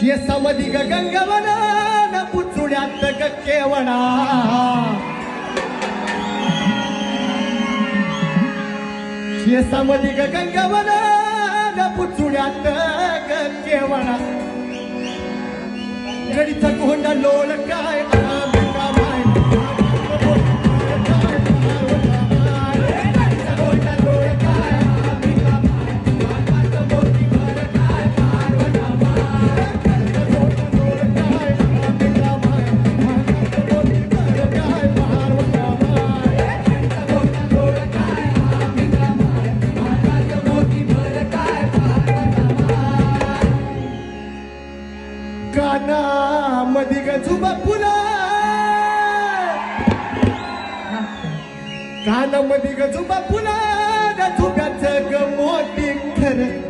शेसामधी ग गंगवना न पुचुड्यात ग केवणा. शेसामधी ग गंगवना न पुचुड्यात ग केवणा. गडीचा कोंडा लोळ काय काना मधी गजुबा फुला काना मधी गजुबा फुला गजुब्याचं ग मोठी खरं.